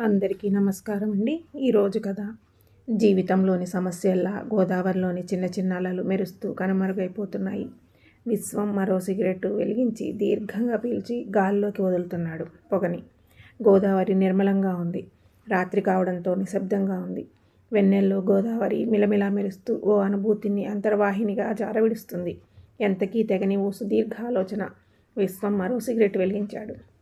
అందరికీ నమస్కారం అండి. ఈరోజు కథ జీవితంలోని సమస్యల్లా గోదావరిలోని చిన్న చిన్న అలలు మెరుస్తూ కనుమరుగైపోతున్నాయి. విశ్వం మరో సిగరెట్ వెలిగించి దీర్ఘంగా పీల్చి గాల్లోకి వదులుతున్నాడు పొగని. గోదావరి నిర్మలంగా ఉంది. రాత్రి కావడంతో నిశ్శబ్దంగా ఉంది. వెన్నెల్లో గోదావరి మిలమిలా మెరుస్తూ ఓ అనుభూతిని అంతర్వాహినిగా జారవిడుస్తుంది. ఎంతకీ తెగని ఓ సుదీర్ఘ ఆలోచన విశ్వం మరో సిగరెట్ వెలిగించాడు.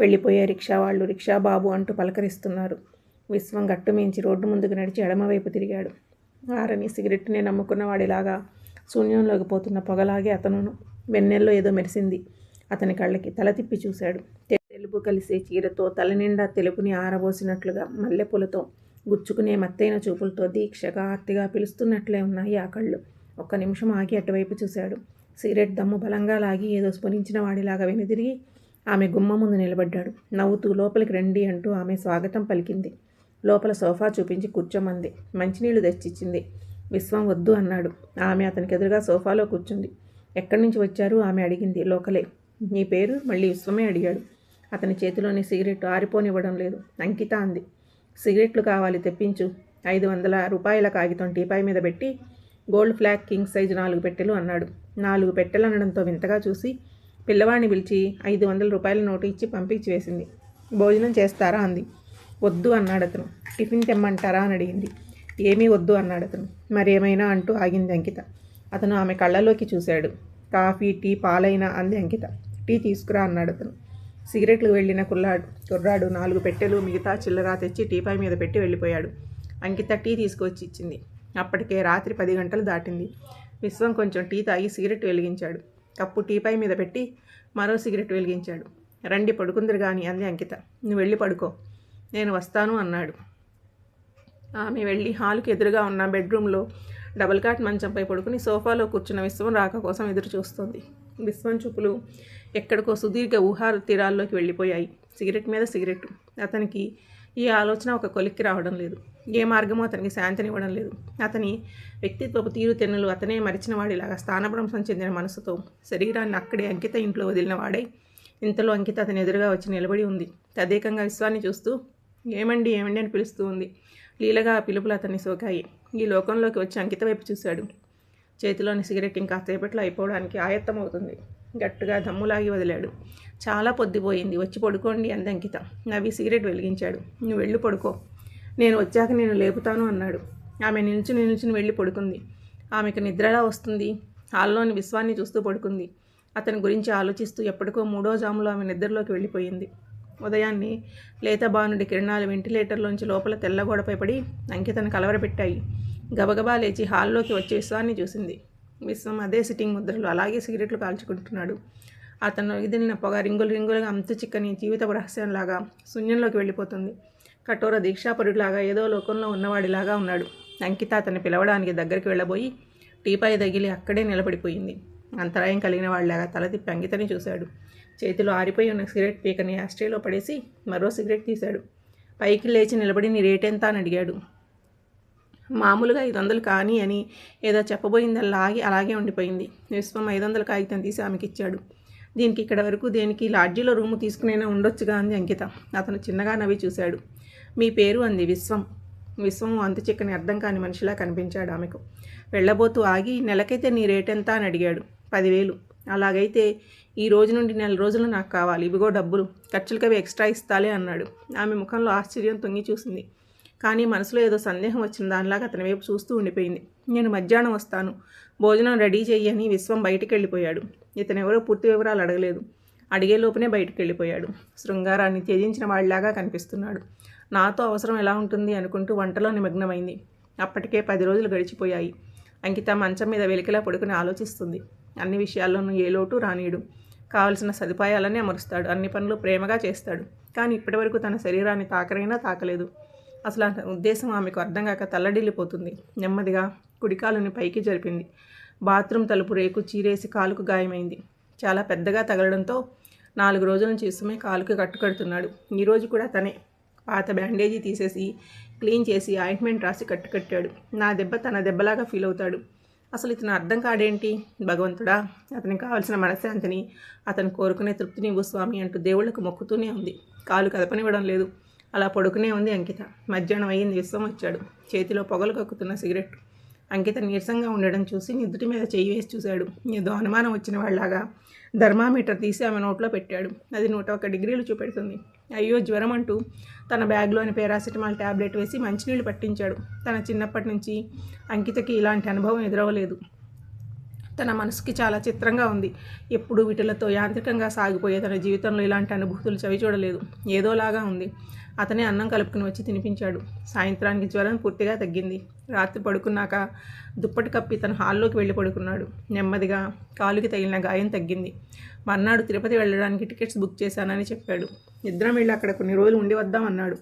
వెళ్ళిపోయే రిక్షా వాళ్ళు రిక్షా బాబు అంటూ పలకరిస్తున్నారు. విశ్వం గట్టుమించి రోడ్డు ముందుకు నడిచి ఎడమవైపు తిరిగాడు. ఆరని నమ్ముకున్న నమ్ముకున్నవాడిలాగా శూన్యంలోకి పోతున్న పొగలాగే అతను వెన్నెల్లో ఏదో మెరిసింది. అతని కళ్ళకి తల తిప్పి చూశాడు. తెలుపు కలిసే చీరతో తలనిండా తెలుపుని ఆరబోసినట్లుగా మల్లెపూలతో గుచ్చుకునే మత్తైన చూపులతో దీక్షగా ఆర్తిగా పిలుస్తున్నట్లే ఉన్నాయి ఆ కళ్ళు. ఒక్క నిమిషం ఆగి అటువైపు చూశాడు. సిగరెట్ దమ్ము బలంగా లాగి ఏదో స్ఫురించిన వాడిలాగా వెనుదిరిగి ఆమె గుమ్మ ముందు నిలబడ్డాడు. నవ్వుతూ లోపలికి రండి అంటూ ఆమె స్వాగతం పలికింది. లోపల సోఫా చూపించి కూర్చోమంది. మంచినీళ్ళు తెచ్చిచ్చింది. విశ్వం వద్దు అన్నాడు. ఆమె అతనికి ఎదురుగా సోఫాలో కూర్చుంది. ఎక్కడి నుంచి వచ్చారు? ఆమె అడిగింది లోకలే. నీ పేరు? మళ్ళీ విశ్వమే అడిగాడు. అతని చేతిలోని సిగరెట్ ఆరిపోనివ్వడం లేదు. అంకిత అంది. సిగరెట్లు కావాలి తెప్పించు. ఐదు వందల రూపాయల కాగితం టీపాయ్ మీద పెట్టి గోల్డ్ ఫ్లాగ్ కింగ్ సైజు నాలుగు పెట్టెలు అన్నాడు. నాలుగు పెట్టెలు అనడంతో వింతగా చూసి పిల్లవాడిని పిలిచి ఐదు వందల రూపాయల నోటు ఇచ్చి పంపించి వేసింది. భోజనం చేస్తారా అంది. వద్దు అన్నాడు అతను. టిఫిన్ తెమ్మంటారా అని అడిగింది. ఏమీ వద్దు అన్నాడు అతను. మరేమైనా అంటూ ఆగింది అంకిత. అతను ఆమె కళ్ళలోకి చూశాడు. కాఫీ టీ పాలైనా అంది అంకిత. టీ తీసుకురా అన్నాడు అతను. సిగరెట్లు వెళ్ళిన కుర్రాడు కుర్రాడు నాలుగు పెట్టెలు మిగతా చిల్లర తెచ్చి టీపాయ్ మీద పెట్టి వెళ్ళిపోయాడు. అంకిత టీ తీసుకొచ్చి ఇచ్చింది. అప్పటికే రాత్రి పది గంటలు దాటింది. విశ్వం కొంచెం టీ తాగి సిగరెట్ వెలిగించాడు. కప్పు టీపై మీద పెట్టి మరో సిగరెట్ వెలిగించాడు. రండి పడుకుందరు కానీ అంది అంకిత. నువ్వు వెళ్ళి పడుకో. నేను వస్తాను అన్నాడు. ఆమె వెళ్ళి హాల్కి ఎదురుగా ఉన్న బెడ్రూమ్లో డబుల్ కాట్ మంచంపై పడుకుని సోఫాలో కూర్చున్న విశ్వం రాక కోసం ఎదురు చూస్తోంది. విశ్వం చూపులు ఎక్కడికో సుదీర్ఘ ఊహార తీరాల్లోకి వెళ్ళిపోయాయి. సిగరెట్ మీద సిగరెట్. అతనికి ఈ ఆలోచన ఒక కొలిక్కి రావడం లేదు. ఏ మార్గమో అతనికి శాంతినివ్వడం లేదు. అతని వ్యక్తిత్వపు తీరు తెన్నులు అతనే మరిచిన వాడిలాగా స్థానభ్రంశం చెందిన మనసుతో శరీరాన్ని అక్కడే అంకిత ఇంట్లో వదిలిన వాడై ఇంతలో అంకిత అతని ఎదురుగా వచ్చి నిలబడి ఉంది. తదేకంగా విశ్వాన్ని చూస్తూ ఏమండి ఏమండి అని పిలుస్తూ ఉంది. లీలగా ఆ పిలుపులు అతన్ని సోకాయి. ఈ లోకంలోకి వచ్చి అంకిత వైపు చూశాడు. చేతిలోని సిగరెట్ ఇంకా సేపట్లో అయిపోవడానికి ఆయత్తమవుతుంది. గట్టుగా దమ్ములాగి వదిలాడు. చాలా పొద్దుపోయింది. వచ్చి పడుకోండి అంది అంకిత. నవ్వి సిగరెట్ వెలిగించాడు. నువ్వు వెళ్ళి పడుకో. నేను వచ్చాక నేను లేపుతాను అన్నాడు. ఆమె నిల్చుని నిల్చుని వెళ్ళి పడుకుంది. ఆమెకు నిద్రలా వస్తుంది? హాల్లోని విశ్వాన్ని చూస్తూ పడుకుంది. అతని గురించి ఆలోచిస్తూ ఎప్పటికో మూడో జాములో ఆమె నిద్రలోకి వెళ్ళిపోయింది. ఉదయాన్నే లేత బానుడి కిరణాలు వెంటిలేటర్లోంచి లోపల తెల్లగోడపై పడి అంకితను కలవరపెట్టాయి. గబగబా లేచి హాల్లోకి వచ్చి విశ్వాన్ని చూసింది. విశ్వం అదే సిట్టింగ్ ముద్రలు. అలాగే సిగరెట్లు కాల్చుకుంటున్నాడు. అతను ఇదిలిన పొగ రింగులు రింగులుగా అంతు చిక్కని జీవిత రహస్యంలాగా శూన్యంలోకి వెళ్ళిపోతుంది. కఠోర దీక్షాపరుడిలాగా ఏదో లోకంలో ఉన్నవాడిలాగా ఉన్నాడు. అంకిత అతన్ని పిలవడానికి దగ్గరికి వెళ్ళబోయి టీపాయి తగిలి అక్కడే నిలబడిపోయింది. అంతరాయం కలిగిన వాళ్ళలాగా తల తిప్పి అంకితని చూశాడు. చేతిలో ఆరిపోయి ఉన్న సిగరెట్ పీకని ఆస్ట్రేలో పడేసి మరో సిగరెట్ తీశాడు. పైకి లేచి నిలబడి నీ రేటెంత అని అడిగాడు. మామూలుగా ఐదు వందలు కానీ అని ఏదో చెప్పబోయిందల్లా ఆగి అలాగే ఉండిపోయింది. విశ్వం ఐదు వందల కాగితం తీసి ఆమెకి ఇచ్చాడు. దీనికి ఇక్కడ వరకు దేనికి లాడ్జీలో రూము తీసుకునైనా ఉండొచ్చుగా అంది అంకిత. అతను చిన్నగా నవ్వి చూశాడు. మీ పేరు అంది విశ్వం. విశ్వం అంత చిక్కని అర్థం కాని మనిషిలా కనిపించాడు ఆమెకు. వెళ్ళబోతూ ఆగి నెలకైతే నీ రేట్ ఎంత అని అడిగాడు. పదివేలు. అలాగైతే ఈ రోజు నుండి నెల రోజులు నాకు కావాలి. ఇవిగో డబ్బులు. ఖర్చులకవి ఎక్స్ట్రా ఇస్తాలే అన్నాడు. ఆమె ముఖంలో ఆశ్చర్యం తొంగి చూసింది. కానీ మనసులో ఏదో సందేహం వచ్చిన దానిలాగా అతని వైపు చూస్తూ ఉండిపోయింది. నేను మధ్యాహ్నం వస్తాను. భోజనం రెడీ చెయ్యని విశ్వం బయటికి వెళ్ళిపోయాడు. ఇతను ఎవరో పూర్తి వివరాలు అడగలేదు. అడిగే లోపునే బయటికి వెళ్ళిపోయాడు. శృంగారాన్ని త్యజించిన వాళ్ళలాగా కనిపిస్తున్నాడు. నాతో అవసరం ఎలా ఉంటుంది అనుకుంటూ వంటలో నిమగ్నమైంది. అప్పటికే పది రోజులు గడిచిపోయాయి. అంకిత మంచం మీద వెలికిలా పడుకుని ఆలోచిస్తుంది. అన్ని విషయాల్లోనూ ఏ లోటు రానీయడు. కావలసిన సదుపాయాలన్నీ అమరుస్తాడు. అన్ని పనులు ప్రేమగా చేస్తాడు. కానీ ఇప్పటివరకు తన శరీరాన్ని తాకరైనా తాకలేదు. అసలు ఆ ఉద్దేశం ఆమెకు అర్థం కాక తల్లడిల్లిపోతుంది. నెమ్మదిగా కుడికాలుని పైకి జరిపింది. బాత్రూమ్ తలుపు రేకు చీరేసి కాలుకు గాయమైంది. చాలా పెద్దగా తగలడంతో నాలుగు రోజుల నుంచి ఇసుమే కాలుకి కట్టుకడుతున్నాడు. ఈరోజు కూడా తనే పాత బ్యాండేజీ తీసేసి క్లీన్ చేసి ఆయింట్మెంట్ రాసి కట్టుకట్టాడు. నా దెబ్బ తన దెబ్బలాగా ఫీల్ అవుతాడు. అసలు ఇతను అర్థం కాడేంటి? భగవంతుడా అతనికి కావాల్సిన మనశ్శాంతిని అతను కోరుకునే తృప్తిని స్వామి అంటూ దేవుళ్ళకు మొక్కుతూనే ఉంది. కాలు కదపనివ్వడం లేదు. అలా పడుకునే ఉంది అంకిత. మధ్యాహ్నం అయ్యింది విశ్వం వచ్చాడు. చేతిలో పొగలు కక్కుతున్న సిగరెట్. అంకిత నీరసంగా ఉండడం చూసి నిద్దుటి మీద చెయ్యి వేసి చూశాడు. ఏదో అనుమానం వచ్చిన వాళ్ళలాగా థర్మామీటర్ తీసి ఆమె నోట్లో పెట్టాడు. అది నూట ఒక డిగ్రీలు చూపెడుతుంది. అయ్యో జ్వరం అంటూ తన బ్యాగ్లోని పారాసిటమాల్ ట్యాబ్లెట్ వేసి మంచినీళ్ళు పట్టించాడు. తన చిన్నప్పటి నుంచి అంకితకి ఇలాంటి అనుభవం ఎదురవలేదు తన మనసుకి చాలా చిత్రంగా ఉంది. ఎప్పుడు వీటిలతో యాంత్రికంగా సాగిపోయే తన జీవితంలో ఇలాంటి అనుభూతులు చవి చూడలేదు. ఏదోలాగా ఉంది. అతనే అన్నం కలుపుకుని వచ్చి తినిపించాడు. సాయంత్రానికి జ్వరం పూర్తిగా తగ్గింది. రాత్రి పడుకున్నాక దుప్పటి కప్పి తన హాల్లోకి వెళ్ళి పడుకున్నాడు. నెమ్మదిగా కాలుకి తగిలిన గాయం తగ్గింది. మర్నాడు తిరుపతి వెళ్ళడానికి టికెట్స్ బుక్ చేశానని చెప్పాడు. ఇద్దరం వెళ్ళి అక్కడ కొన్ని రోజులు ఉండి వద్దామన్నాడు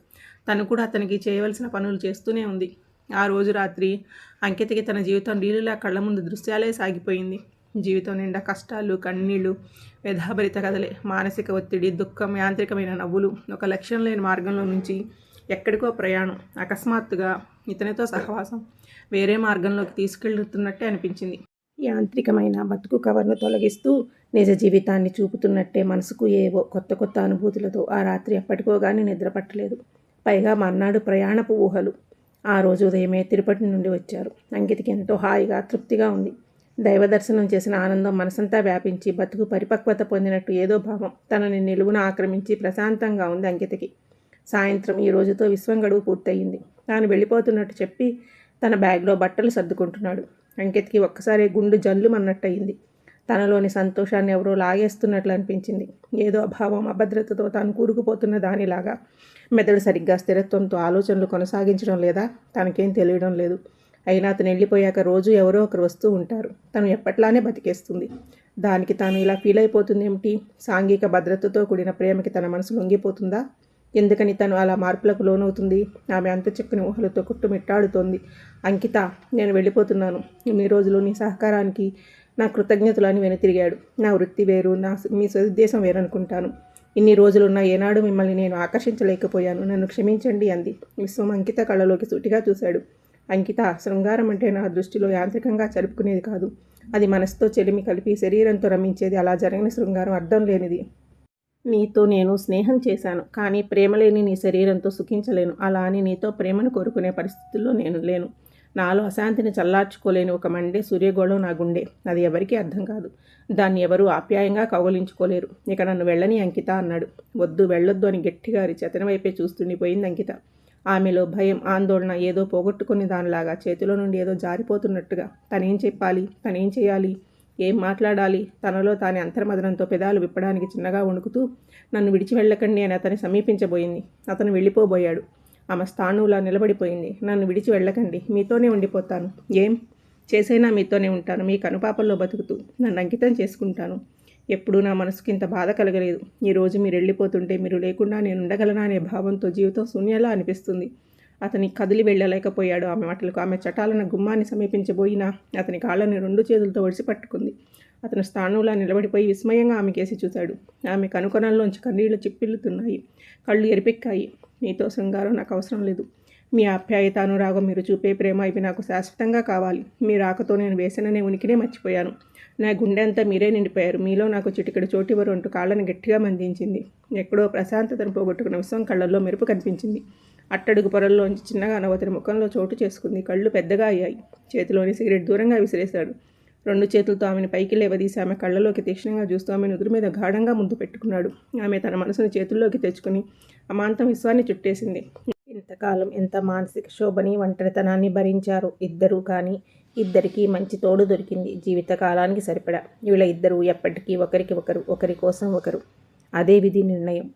తను కూడా అతనికి చేయవలసిన పనులు చేస్తూనే ఉంది. ఆ రోజు రాత్రి అంకితకి తన జీవితం రీలులా కళ్ళ ముందు దృశ్యాలే సాగిపోయింది. జీవితం నిండా కష్టాలు కన్నీళ్ళు వ్యధాభరిత కథలే మానసిక ఒత్తిడి దుఃఖం యాంత్రికమైన నవ్వులు. ఒక లక్ష్యం లేని మార్గంలో నుంచి ఎక్కడికో ప్రయాణం. అకస్మాత్తుగా ఇతనితో సహవాసం వేరే మార్గంలోకి తీసుకెళ్తున్నట్టే అనిపించింది. యాంత్రికమైన బతుకు కవర్ను తొలగిస్తూ నిజ జీవితాన్ని చూపుతున్నట్టే మనసుకు ఏవో కొత్త కొత్త అనుభూతులతో ఆ రాత్రి ఎప్పటికోగానే నిద్రపట్టలేదు. పైగా మర్నాడు ప్రయాణపు ఊహలు. ఆ రోజు ఉదయమే తిరుపతి నుండి వచ్చారు. అంకితకి ఎంతో హాయిగా తృప్తిగా ఉంది. దైవ దర్శనం చేసిన ఆనందం మనసంతా వ్యాపించి బతుకు పరిపక్వత పొందినట్టు ఏదో భావం. తనని నిలువున ఆక్రమించి ప్రశాంతంగా ఉంది అంకితకి. సాయంత్రం ఈ రోజుతో విశ్వం గడువు పూర్తయింది. తాను వెళ్ళిపోతున్నట్టు చెప్పి తన బ్యాగ్లో బట్టలు సర్దుకుంటున్నాడు. అంకిత్కి ఒక్కసారి గుండు జల్లుమన్నట్టయింది. తనలోని సంతోషాన్ని ఎవరో లాగేస్తున్నట్లు అనిపించింది. ఏదో అభావం అభద్రతతో తాను కూరుకుపోతున్న దానిలాగా. మెదడు సరిగ్గా స్థిరత్వంతో ఆలోచనలు కొనసాగించడం లేదా తనకేం తెలియడం లేదు. అయినా అతను వెళ్ళిపోయాక రోజు ఎవరో ఒకరు వస్తూ ఉంటారు. తను ఎప్పట్లానే బతికేస్తుంది. దానికి తాను ఇలా ఫీల్ అయిపోతుంది ఏమిటి? సాంఘిక భద్రతతో కూడిన ప్రేమకి తన మనసు లొంగిపోతుందా? ఎందుకని తను అలా మార్పులకు లోనవుతుంది? ఆమె అంత చిక్కని ఊహలతో కుట్టుమిట్టాడుతోంది. అంకిత నేను వెళ్ళిపోతున్నాను. ఇన్ని రోజులు నీ సహకారానికి నా కృతజ్ఞతలు అని వెనుతిరిగాడు నా వృత్తి వేరు నా మీ సదుద్దేశం వేరనుకుంటాను. ఇన్ని రోజులున్న ఏనాడు మిమ్మల్ని నేను ఆకర్షించలేకపోయాను. నన్ను క్షమించండి అంది. విశ్వం అంకిత కళ్ళలోకి సూటిగా చూశాడు. అంకిత శృంగారం అంటే నా దృష్టిలో యాంత్రికంగా జరుపుకునేది కాదు. అది మనసుతో చెలిమి కలిపి శరీరంతో రమించేది. అలా జరిగిన శృంగారం అర్థం లేనిది. నీతో నేను స్నేహం చేశాను. కానీ ప్రేమ లేని నీ శరీరంతో సుఖించలేను. అలా అని నీతో ప్రేమను కోరుకునే పరిస్థితుల్లో నేను లేను. నాలో అశాంతిని చల్లార్చుకోలేని ఒక మండే సూర్యగోళం నా గుండె. అది ఎవరికీ అర్థం కాదు. దాన్ని ఎవరూ ఆప్యాయంగా కౌగలించుకోలేరు. ఇక నన్ను వెళ్ళని అంకిత అన్నాడు. వద్దు వెళ్ళొద్దు అని గట్టిగా అరిచి అతని వైపే చూస్తుండిపోయింది అంకిత. ఆమెలో భయం ఆందోళన ఏదో పోగొట్టుకుని దానిలాగా చేతిలో నుండి ఏదో జారిపోతున్నట్టుగా. తనేం చెప్పాలి? తనేం చేయాలి? ఏం మాట్లాడాలి? తనలో తాని అంతర్మదనంతో పెదాలు విప్పడానికి చిన్నగా వణుకుతూ నన్ను విడిచి వెళ్ళకండి అని అతని సమీపించబోయింది. అతను వెళ్ళిపోబోయాడు. ఆమె స్థానంలో నిలబడిపోయింది. నన్ను విడిచి వెళ్ళకండి. మీతోనే ఉండిపోతాను. ఏం? చేసైనా మీతోనే ఉంటాను. మీ కనుపాపల్లో బతుకుతూ నన్ను అంకితం చేసుకుంటాను. ఎప్పుడూ నా మనసుకి ఇంత బాధ కలగలేదు. ఈరోజు మీరు వెళ్ళిపోతుంటే మీరు లేకుండా నేను ఉండగలనా అనే భావంతో జీవితం శూన్యలా అనిపిస్తుంది. అతని కదిలి వెళ్ళలేకపోయాడు ఆమె మాటలకు. ఆమె చటాలన గుమ్మాన్ని సమీపించబోయినా అతని కాళ్ళని రెండు చేతులతో ఒడిసి పట్టుకుంది. అతను స్థానంలో నిలబడిపోయి విస్మయంగా ఆమె కేసి చూశాడు. ఆమె కనుకొనల్లోంచి కన్నీళ్ళు చిప్పిల్లుతున్నాయి. కళ్ళు ఎరిపెక్కాయి. మీతో శృంగారం నాకు అవసరం లేదు. మీ ఆప్యాయత అనురాగం మీరు చూపే ప్రేమ ఇవి నాకు శాశ్వతంగా కావాలి. మీ రాకతో నేను వేసిననే ఉనికినే మర్చిపోయాను. నా గుండె అంతా మీరే నిండిపోయారు. మీలో నాకు చిటికెడు చోటివరు అంటూ కాళ్ళను గట్టిగా మందించింది. ఎక్కడో ప్రశాంతతను పోగొట్టుకున్న విషయం కళ్ళల్లో మెరుపు కనిపించింది. అట్టడుగు పొరల్లోంచి చిన్నగా నవ్వతని ముఖంలో చోటు చేసుకుంది. కళ్ళు పెద్దగా అయ్యాయి. చేతిలోని సిగరెట్ దూరంగా విసిరేశాడు. రెండు చేతులతో ఆమెను పైకి లేవదీసి ఆమె కళ్ళలోకి తీక్షణంగా చూస్తూ ఆమె నుదురు మీద గాఢంగా ముందు పెట్టుకున్నాడు. ఆమె తన మనసును చేతుల్లోకి తెచ్చుకుని అమాంతం విశ్వాన్ని చుట్టేసింది. ఇంతకాలం ఎంత మానసిక శోభని ఒంటరితనాన్ని భరించారు ఇద్దరూ కానీ ఇద్దరికీ మంచి తోడు దొరికింది జీవితకాలానికి సరిపడా. వీళ్ళ ఇద్దరూ ఎప్పటికీ ఒకరికి ఒకరు ఒకరి కోసం ఒకరు. అదే విధి నిర్ణయం.